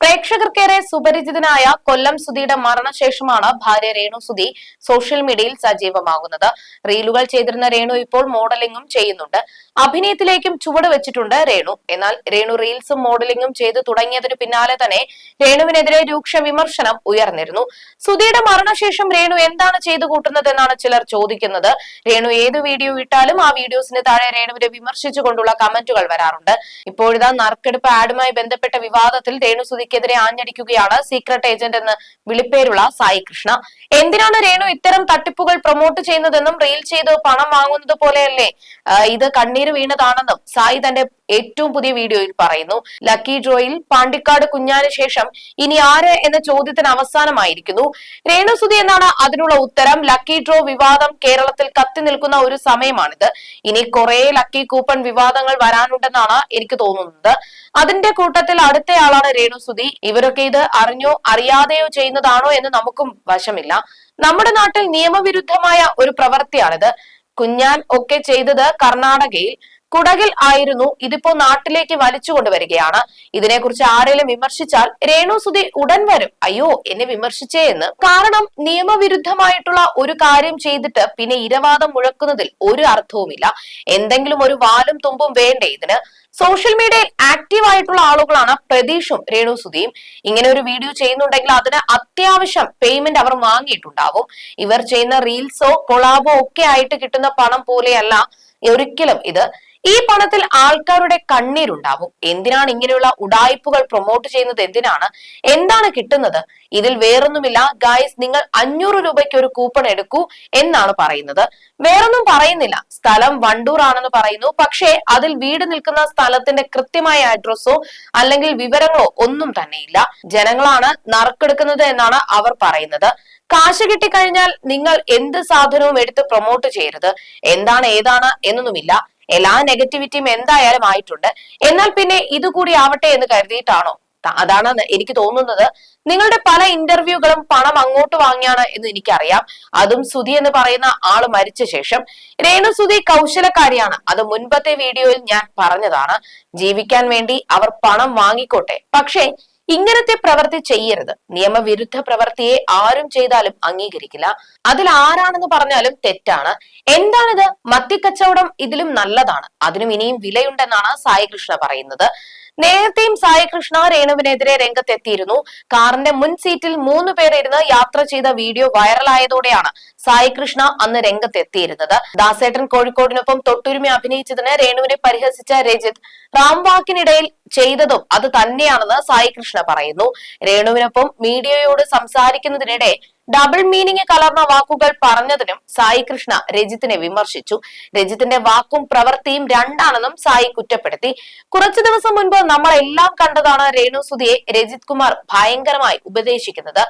പ്രേക്ഷകർക്കേറെ സുപരിചിതനായ കൊല്ലം സുധിയുടെ മരണശേഷമാണ് ഭാര്യ രേണു സുധി സോഷ്യൽ മീഡിയയിൽ സജീവമാകുന്നത്. റീലുകൾ ചെയ്തിരുന്ന രേണു ഇപ്പോൾ മോഡലിംഗും ചെയ്യുന്നുണ്ട്. അഭിനയത്തിലേക്കും ചുവട് വെച്ചിട്ടുണ്ട് രേണു. എന്നാൽ രേണു റീൽസും മോഡലിംഗും ചെയ്തു തുടങ്ങിയതിനു പിന്നാലെ തന്നെ രേണുവിനെതിരെ രൂക്ഷ വിമർശനം ഉയർന്നിരുന്നു. സുധിയുടെ മരണശേഷം രേണു എന്താണ് ചെയ്തു കൂട്ടുന്നതെന്നാണ് ചിലർ ചോദിക്കുന്നത്. രേണു ഏത് വീഡിയോ ഇട്ടാലും ആ വീഡിയോസിന് താഴെ രേണുവിനെ വിമർശിച്ചുകൊണ്ടുള്ള കമന്റുകൾ വരാറുണ്ട്. ഇപ്പോഴിതാ നറുക്കെടുപ്പ് ആഡുമായി ബന്ധപ്പെട്ട വിവാദത്തിൽ രേണു സുധിക്കെതിരെ ആഞ്ഞടിക്കുകയാണ് സീക്രട്ട് ഏജന്റ് എന്ന് വിളിപ്പേരുള്ള സായി കൃഷ്ണ. എന്തിനാണ് രേണു ഇത്തരം തട്ടിപ്പുകൾ പ്രൊമോട്ട് ചെയ്യുന്നതെന്നും റീൽ ചെയ്ത് പണം വാങ്ങുന്നത് പോലെയല്ലേ? ഇത് കണ്ണീര് വീണതാണെന്നും സായി തന്റെ ഏറ്റവും പുതിയ വീഡിയോയിൽ പറയുന്നു. ലക്കി ഡ്രോയിൽ പാണ്ടിക്കാട് കുഞ്ഞാന് ശേഷം ഇനി ആര് എന്ന ചോദ്യത്തിന് അവസാനമായിരിക്കുന്നു. രേണു സുധി എന്നാണ് അതിനുള്ള ഉത്തരം. ലക്കി ഡ്രോ വിവാദം കേരളത്തിൽ കത്തി നിൽക്കുന്ന ഒരു സമയമാണിത്. ഇനി കുറെ ലക്കി കൂപ്പൺ വിവാദങ്ങൾ വരാനുണ്ടെന്നാണ് എനിക്ക് തോന്നുന്നത്. അതിന്റെ കൂട്ടത്തിൽ അടുത്തയാളാണ് രേണു സുധി ഇവരൊക്കെ ഇത് അറിഞ്ഞോ അറിയാതെയോ ചെയ്യുന്നതാണോ എന്ന് നമുക്കും വശമില്ല. നമ്മുടെ നാട്ടിൽ നിയമവിരുദ്ധമായ ഒരു പ്രവൃത്തിയാണിത്. കുഞ്ഞാൻ ഒക്കെ ചെയ്തത് കർണാടകയിൽ. കുടകിൽ ആയിരുന്നു ഇതിപ്പോ നാട്ടിലേക്ക് വലിച്ചു കൊണ്ടുവരികയാണ്. ഇതിനെക്കുറിച്ച് ആരെങ്കിലും വിമർശിച്ചാൽ രേണു സുധി ഉടൻ വരും. അയ്യോ എന്നെ വിമർശിച്ചേ എന്ന്. കാരണം നിയമവിരുദ്ധമായിട്ടുള്ള ഒരു കാര്യം ചെയ്തിട്ട് പിന്നെ ഇരവാദം മുഴക്കുന്നതിൽ ഒരു അർത്ഥവുമില്ല. എന്തെങ്കിലും ഒരു വാലും തുമ്പും വേണ്ടേ ഇതിന്? സോഷ്യൽ മീഡിയയിൽ ആക്റ്റീവ് ആയിട്ടുള്ള ആളുകളാണ് പ്രതീഷും രേണു സുധിയും. ഇങ്ങനെ ഒരു വീഡിയോ ചെയ്യുന്നുണ്ടെങ്കിൽ അതിന് അത്യാവശ്യം പേയ്മെന്റ് അവർ വാങ്ങിയിട്ടുണ്ടാവും. ഇവർ ചെയ്യുന്ന റീൽസോ കൊളാബോ ഒക്കെ ആയിട്ട് കിട്ടുന്ന പണം പോലെയല്ല ഒരിക്കലും ഇത്. ഈ പണത്തിൽ ആൾക്കാരുടെ കണ്ണീരുണ്ടാവും. എന്തിനാണ് ഇങ്ങനെയുള്ള ഉടായ്പകൾ പ്രൊമോട്ട് ചെയ്യുന്നത്? എന്തിനാണ്? എന്താണ് കിട്ടുന്നത്? ഇതിൽ വേറൊന്നുമില്ല. ഗായ്സ് നിങ്ങൾ അഞ്ഞൂറ് രൂപയ്ക്ക് ഒരു കൂപ്പൺ എടുക്കൂ എന്നാണ് പറയുന്നത്. വേറൊന്നും പറയുന്നില്ല. സ്ഥലം വണ്ടൂർ ആണെന്ന് പറയുന്നു. പക്ഷേ അതിൽ വീട് നിൽക്കുന്ന സ്ഥലത്തിന്റെ കൃത്യമായ അഡ്രസ്സോ അല്ലെങ്കിൽ വിവരങ്ങളോ ഒന്നും തന്നെയില്ല ജനങ്ങളാണ് നറുക്കെടുക്കുന്നത് എന്നാണ് അവർ പറയുന്നത്. കാശ് കിട്ടിക്കഴിഞ്ഞാൽ നിങ്ങൾ എന്ത് സാധനവും എടുത്ത് പ്രൊമോട്ട് ചെയ്യരുത്. എന്താണ് ഏതാണ് എന്നൊന്നുമില്ല. എല്ലാ നെഗറ്റിവിറ്റിയും എന്തായാലും ആയിട്ടുണ്ട്. എന്നാൽ പിന്നെ ഇതുകൂടി ആവട്ടെ എന്ന് കരുതിയിട്ടാണോ? അതാണ് എനിക്ക് തോന്നുന്നത്. നിങ്ങളുടെ പല ഇന്റർവ്യൂകളും പണം അങ്ങോട്ട് വാങ്ങിയാണ് എന്ന് എനിക്കറിയാം. അതും സുധി എന്ന് പറയുന്ന ആൾ മരിച്ച ശേഷം. രേണു സുധി കൗശലക്കാരിയാണ്. അത് മുൻപത്തെ വീഡിയോയിൽ ഞാൻ പറഞ്ഞതാണ്. ജീവിക്കാൻ വേണ്ടി അവർ പണം വാങ്ങിക്കോട്ടെ. പക്ഷേ ഇങ്ങനത്തെ പ്രവൃത്തി ചെയ്യരുത്. നിയമവിരുദ്ധ പ്രവൃത്തിയെ ആരും ചെയ്താലും അംഗീകരിക്കില്ല. അതിൽ ആരാണെന്ന് പറഞ്ഞാലും തെറ്റാണ്. എന്താണിത്? മത്തിക്കച്ചവടം ഇതിലും നല്ലതാണ്. അതിനും ഇനിയും വിലയുണ്ടെന്നാണ് സായികൃഷ്ണ പറയുന്നത്. നേരത്തെയും സായി കൃഷ്ണ രേണുവിനെതിരെ രംഗത്തെത്തിയിരുന്നു. കാറിന്റെ മുൻ സീറ്റിൽ മൂന്ന് പേർ ഇരുന്ന് യാത്ര ചെയ്ത വീഡിയോ വൈറലായതോടെയാണ് സായി കൃഷ്ണ അന്ന് രംഗത്തെത്തിയിരുന്നത്. ദാസേട്ടൻ കോഴിക്കോടിനൊപ്പം തൊട്ടുരുമി അഭിനയിച്ചതിന് രേണുവിനെ പരിഹസിച്ച രജിത് റാംവാക്കിനിടയിൽ ചെയ്തതും അത് തന്നെയാണെന്ന് സായി കൃഷ്ണ പറയുന്നു. രേണുവിനൊപ്പം മീഡിയയോട് സംസാരിക്കുന്നതിനിടെ ഡബിൾ മീനിങ് കലർന്ന വാക്കുകൾ പറഞ്ഞതിനും സായി കൃഷ്ണ രജിത്തിനെ വിമർശിച്ചു. രജിത്തിന്റെ വാക്കും പ്രവൃത്തിയും രണ്ടാണെന്നും സായി കുറ്റപ്പെടുത്തി. കുറച്ചു ദിവസം മുൻപ് നമ്മൾ എല്ലാം കണ്ടതാണ് രേണു സുധിയെ രജിത് കുമാർ ഭയങ്കരമായി ഉപദേശിക്കുന്നത്.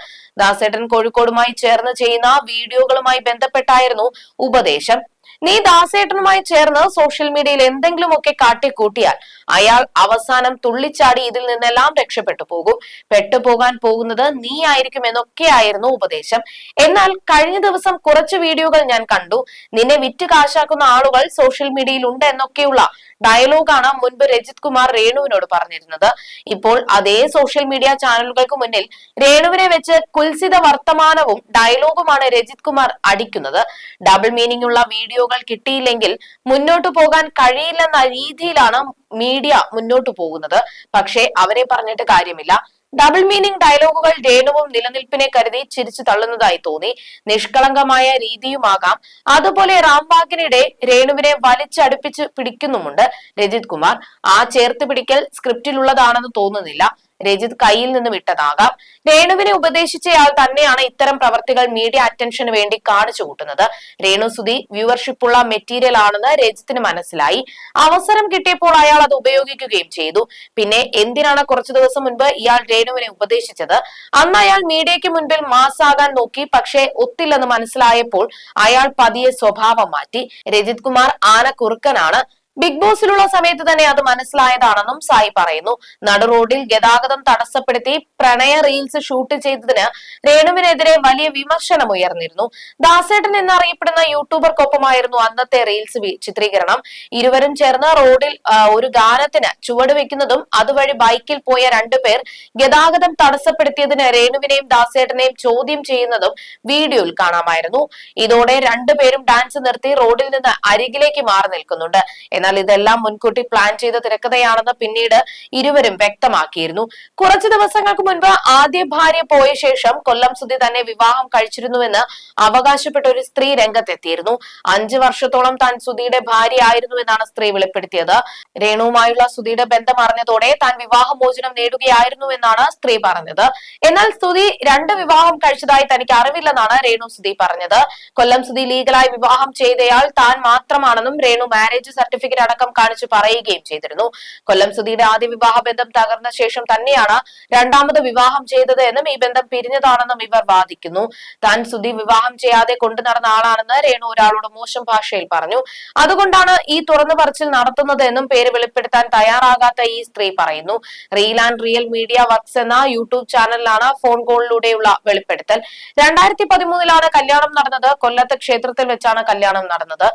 ദാസേട്ടൻ കോഴിക്കോടുമായി ചേർന്ന് ചെയ്യുന്ന വീഡിയോകളുമായി ബന്ധപ്പെട്ടായിരുന്നു ഉപദേശം. നീ ദാസേട്ടനുമായി ചേർന്ന് സോഷ്യൽ മീഡിയയിൽ എന്തെങ്കിലുമൊക്കെ കാട്ടിക്കൂട്ടിയാൽ അയാൾ അവസാനം തുള്ളിച്ചാടി ഇതിൽ നിന്നെല്ലാം രക്ഷപ്പെട്ടു പോകും. പെട്ടുപോകാൻ പോകുന്നത് നീ ആയിരിക്കും എന്നൊക്കെയായിരുന്നു ഉപദേശം. എന്നാൽ കഴിഞ്ഞ ദിവസം കുറച്ച് വീഡിയോകൾ ഞാൻ കണ്ടു. നിന്നെ വിറ്റ് കാശാക്കുന്ന ആളുകൾ സോഷ്യൽ മീഡിയയിൽ ഉണ്ട് എന്നൊക്കെയുള്ള ഡയലോഗാണ് മുൻപ് രജിത് കുമാർ രേണുവിനോട് പറഞ്ഞിരുന്നത്. ഇപ്പോൾ അതേ സോഷ്യൽ മീഡിയ ചാനലുകൾക്ക് മുന്നിൽ രേണുവിനെ വെച്ച് കുൽസിത വർത്തമാനവും ഡയലോഗുമാണ് രജിത് കുമാർ അടിക്കുന്നത്. ഡബിൾ മീനിംഗ് ഉള്ള വീഡിയോകൾ കിട്ടിയില്ലെങ്കിൽ മുന്നോട്ടു പോകാൻ കഴിയില്ലെന്ന രീതിയിലാണ് മീഡിയ മുന്നോട്ടു പോകുന്നത്. പക്ഷേ അവരെ പറഞ്ഞിട്ട് കാര്യമില്ല. ഡബിൾ മീനിങ് ഡയലോഗുകൾ രേണുവും നിലനിൽപ്പിനെ കരുതി ചിരിച്ചു തള്ളുന്നതായി തോന്നി. നിഷ്കളങ്കമായ രീതിയുമാകാം. അതുപോലെ റാംബാഗിനിടെ രേണുവിനെ വലിച്ചടുപ്പിച്ച് പിടിക്കുന്നുമുണ്ട് രജിത് കുമാർ. ആ ചേർത്ത് പിടിക്കൽ സ്ക്രിപ്റ്റിലുള്ളതാണെന്ന് തോന്നുന്നില്ല. രജിത് കയ്യിൽ നിന്ന് വിട്ടതാകാം രേണുവിനെ ഉപദേശിച്ചയാൾ തന്നെയാണ് ഇത്തരം പ്രവർത്തികൾ മീഡിയ അറ്റൻഷന് വേണ്ടി കാണിച്ചു കൂട്ടുന്നത്. രേണു സുധി വ്യൂവർഷിപ്പ് ഉള്ള മെറ്റീരിയൽ ആണെന്ന് രജിത്തിന് മനസ്സിലായി. അവസരം കിട്ടിയപ്പോൾ അയാൾ അത് ഉപയോഗിക്കുകയും ചെയ്തു. പിന്നെ എന്തിനാണ് കുറച്ചു ദിവസം മുൻപ് ഇയാൾ രേണുവിനെ ഉപദേശിച്ചത്? അന്ന് അയാൾ മീഡിയയ്ക്ക് മുൻപിൽ മാസാകാൻ നോക്കി പക്ഷേ ഒത്തില്ലെന്ന് മനസ്സിലായപ്പോൾ അയാൾ പതിയെ സ്വഭാവം മാറ്റി. രജിത് കുമാർ ആന കുറുക്കനാണ് ബിഗ് ബോസിലുള്ള സമയത്ത് തന്നെ അത് മനസ്സിലായതാണെന്നും സായി പറയുന്നു. നടു റോഡിൽ ഗതാഗതം തടസ്സപ്പെടുത്തി പ്രണയ റീൽസ് ഷൂട്ട് ചെയ്തതിന് രേണുവിനെതിരെ വലിയ വിമർശനം ഉയർന്നിരുന്നു. ദാസേട്ടൻ എന്നറിയപ്പെടുന്ന യൂട്യൂബർക്കൊപ്പമായിരുന്നു അന്നത്തെ റീൽസ് ചിത്രീകരണം. ഇരുവരും ചേർന്ന് റോഡിൽ ഒരു ഗാനത്തിന് ചുവട് വെക്കുന്നതും അതുവഴി ബൈക്കിൽ പോയ രണ്ടുപേർ ഗതാഗതം തടസ്സപ്പെടുത്തിയതിന് രേണുവിനെയും ദാസേട്ടനെയും ചോദ്യം ചെയ്യുന്നതും വീഡിയോയിൽ കാണാമായിരുന്നു. ഇതോടെ രണ്ടുപേരും ഡാൻസ് നിർത്തി റോഡിൽ നിന്ന് അരികിലേക്ക് മാറി നിൽക്കുന്നുണ്ട്. എന്നാൽ ഇതെല്ലാം മുൻകൂട്ടി പ്ലാൻ ചെയ്ത തിരക്കഥയാണെന്ന് പിന്നീട് ഇരുവരും വ്യക്തമാക്കിയിരുന്നു. കുറച്ചു ദിവസങ്ങൾക്ക് മുൻപ് ആദ്യ ഭാര്യ പോയ ശേഷം കൊല്ലം സുധി തന്നെ വിവാഹം കഴിച്ചിരുന്നുവെന്ന് അവകാശപ്പെട്ട ഒരു സ്ത്രീ രംഗത്തെത്തിയിരുന്നു. അഞ്ചു വർഷത്തോളം താൻ സുധിയുടെ ഭാര്യയായിരുന്നു എന്നാണ് സ്ത്രീ വെളിപ്പെടുത്തിയത്. രേണുവുമായുള്ള സുധിയുടെ ബന്ധം അറിഞ്ഞതോടെ താൻ വിവാഹമോചനം നേടുകയായിരുന്നു എന്നാണ് സ്ത്രീ പറഞ്ഞത്. എന്നാൽ സ്തുതി രണ്ട് വിവാഹം കഴിച്ചതായി തനിക്ക് അറിവില്ലെന്നാണ് രേണു സുധി പറഞ്ഞത്. കൊല്ലം സുധി ലീഗലായി വിവാഹം ചെയ്തയാൾ താൻ മാത്രമാണെന്നും രേണു മാരേജ് സർട്ടിഫിക്കറ്റ് അടക്കം കാണിച്ചു പറയുകയും ചെയ്തിരുന്നു. കൊല്ലം സുധിയുടെ ആദ്യ വിവാഹ ബന്ധം തകർന്ന ശേഷം തന്നെയാണ് രണ്ടാമത് വിവാഹം ചെയ്തത് എന്നും ഈ ബന്ധം പിരിഞ്ഞതാണെന്നും ഇവർ വാദിക്കുന്നു. താൻ സുധി വിവാഹം ചെയ്യാതെ കൊണ്ടു നടന്ന ആളാണെന്ന് രേണു ഒരാളോട് മോശം ഭാഷയിൽ പറഞ്ഞു. അതുകൊണ്ടാണ് ഈ തുറന്നു പറച്ചിൽ നടത്തുന്നത് എന്നും പേര് വെളിപ്പെടുത്താൻ തയ്യാറാകാത്ത ഈ സ്ത്രീ പറയുന്നു. Reel and real media works എന്ന യൂട്യൂബ് ചാനലിലാണ് ഫോൺ കോളിലൂടെയുള്ള വെളിപ്പെടുത്തൽ. രണ്ടായിരത്തി പതിമൂന്നിലാണ് കല്യാണം നടന്നത്. കൊല്ലത്ത് ക്ഷേത്രത്തിൽ വെച്ചാണ് കല്യാണം നടന്നത്.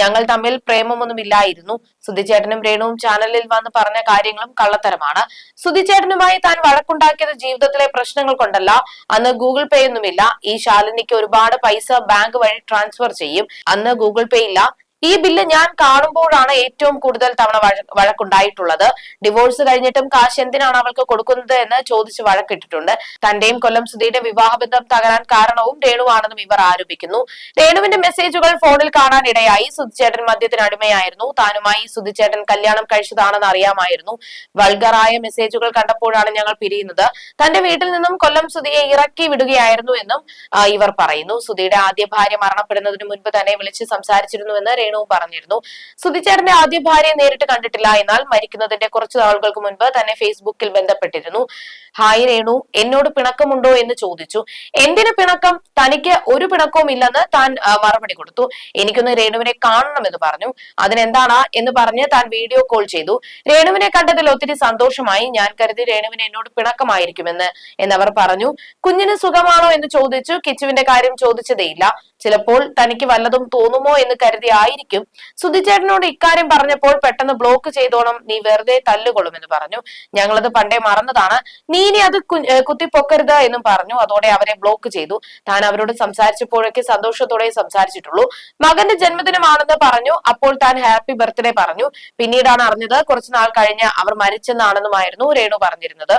ഞങ്ങൾ തമ്മിൽ പ്രേമമൊന്നുമില്ലായിരുന്നു. സുധിച്ചേട്ടനും രേണുവും ചാനലിൽ വന്ന് പറഞ്ഞ കാര്യങ്ങളും കള്ളത്തരമാണ്. സുധിച്ചേട്ടനുമായി താൻ വഴക്കുണ്ടാക്കിയത് ജീവിതത്തിലെ പ്രശ്നങ്ങൾ കൊണ്ടല്ല. അന്ന് ഗൂഗിൾ പേ ഒന്നുമില്ല. ഈ ശാലിനിക്ക് ഒരുപാട് പൈസ ബാങ്ക് വഴി ട്രാൻസ്ഫർ ചെയ്യും. അന്ന് ഗൂഗിൾ പേ ഇല്ല. ഈ ബില്ല് ഞാൻ കാണുമ്പോഴാണ് ഏറ്റവും കൂടുതൽ തവണ വഴക്കുണ്ടായിട്ടുള്ളത്. ഡിവോഴ്സ് കഴിഞ്ഞിട്ടും കാശ് എന്തിനാണ് അവൾക്ക് കൊടുക്കുന്നത് എന്ന് ചോദിച്ച് വഴക്കിട്ടിട്ടുണ്ട്. തന്റെയും കൊല്ലം സുധിയുടെ വിവാഹബന്ധം തകരാൻ കാരണവും രേണുവാണെന്നും ഇവർ ആരോപിക്കുന്നു. രേണുവിന്റെ മെസ്സേജുകൾ ഫോണിൽ കാണാൻ ഇടയായി സുധിച്ചേട്ടൻ മദ്യത്തിന് അടിമയായിരുന്നു. താനുമായി സുധിച്ചേട്ടൻ കല്യാണം കഴിച്ചതാണെന്ന് അറിയാമായിരുന്നു. വൾഗറായ മെസ്സേജുകൾ കണ്ടപ്പോഴാണ് ഞങ്ങൾ പിരിയുന്നത്. തന്റെ വീട്ടിൽ നിന്നും കൊല്ലം സുധിയെ ഇറക്കി വിടുകയായിരുന്നു എന്നും ഇവർ പറയുന്നു. സുധിയുടെ ആദ്യ ഭാര്യ മരണപ്പെടുന്നതിന് മുൻപ് തന്നെ വിളിച്ച് സംസാരിച്ചിരുന്നുവെന്ന് രേണുവും പറഞ്ഞിരുന്നു. സുധിച്ചേട്ടന്റെ ആദ്യ ഭാര്യയെ നേരിട്ട് കണ്ടിട്ടില്ല. എന്നാൽ മരിക്കുന്നതിന്റെ കുറച്ച് നാളുകൾക്ക് മുൻപ് തന്നെ ഫേസ്ബുക്കിൽ ബന്ധപ്പെട്ടിരുന്നു. ഹായ് രേണു എന്നോട് പിണക്കമുണ്ടോ എന്ന് ചോദിച്ചു. എന്തിന് പിണക്കം? തനിക്ക് ഒരു പിണക്കവും ഇല്ലെന്ന് താൻ മറുപടി കൊടുത്തു. എനിക്കൊന്ന് രേണുവിനെ കാണണമെന്ന് പറഞ്ഞു. അതിനെന്താണ്? എന്ന് പറഞ്ഞ് താൻ വീഡിയോ കോൾ ചെയ്തു. രേണുവിനെ കണ്ടതിൽ ഒത്തിരി സന്തോഷമായി. ഞാൻ കരുതി രേണുവിന് എന്നോട് പിണക്കമായിരിക്കുമെന്ന് എന്നവർ പറഞ്ഞു. കുഞ്ഞിന് സുഖമാണോ? എന്ന് ചോദിച്ചു. കിച്ചുവിന്റെ കാര്യം ചോദിച്ചതേയില്ല. ചിലപ്പോൾ തനിക്ക് വല്ലതും തോന്നുമോ എന്ന് കരുതി ആയിരിക്കും. സുധിച്ചേട്ടനോട് ഇക്കാര്യം പറഞ്ഞപ്പോൾ പെട്ടെന്ന് ബ്ലോക്ക് ചെയ്തോണം. നീ വെറുതെ തല്ലുകൊള്ളുമെന്ന് പറഞ്ഞു. ഞങ്ങളത് പണ്ടേ മറന്നതാണ്. നീ ഇനി അത് കുത്തിപ്പൊക്കരുത് എന്നും പറഞ്ഞു. അതോടെ അവരെ ബ്ലോക്ക് ചെയ്തു. താൻ അവരോട് സംസാരിച്ചപ്പോഴൊക്കെ സന്തോഷത്തോടെ സംസാരിച്ചിട്ടുള്ളൂ. മകന്റെ ജന്മദിനമാണെന്ന് പറഞ്ഞു. അപ്പോൾ താൻ ഹാപ്പി ബർത്ത്ഡേ പറഞ്ഞു. പിന്നീടാണ് അറിഞ്ഞത് കുറച്ചുനാൾ കഴിഞ്ഞ് അവർ മരിച്ചെന്നാണെന്നുമായിരുന്നു രേണു പറഞ്ഞിരുന്നത്.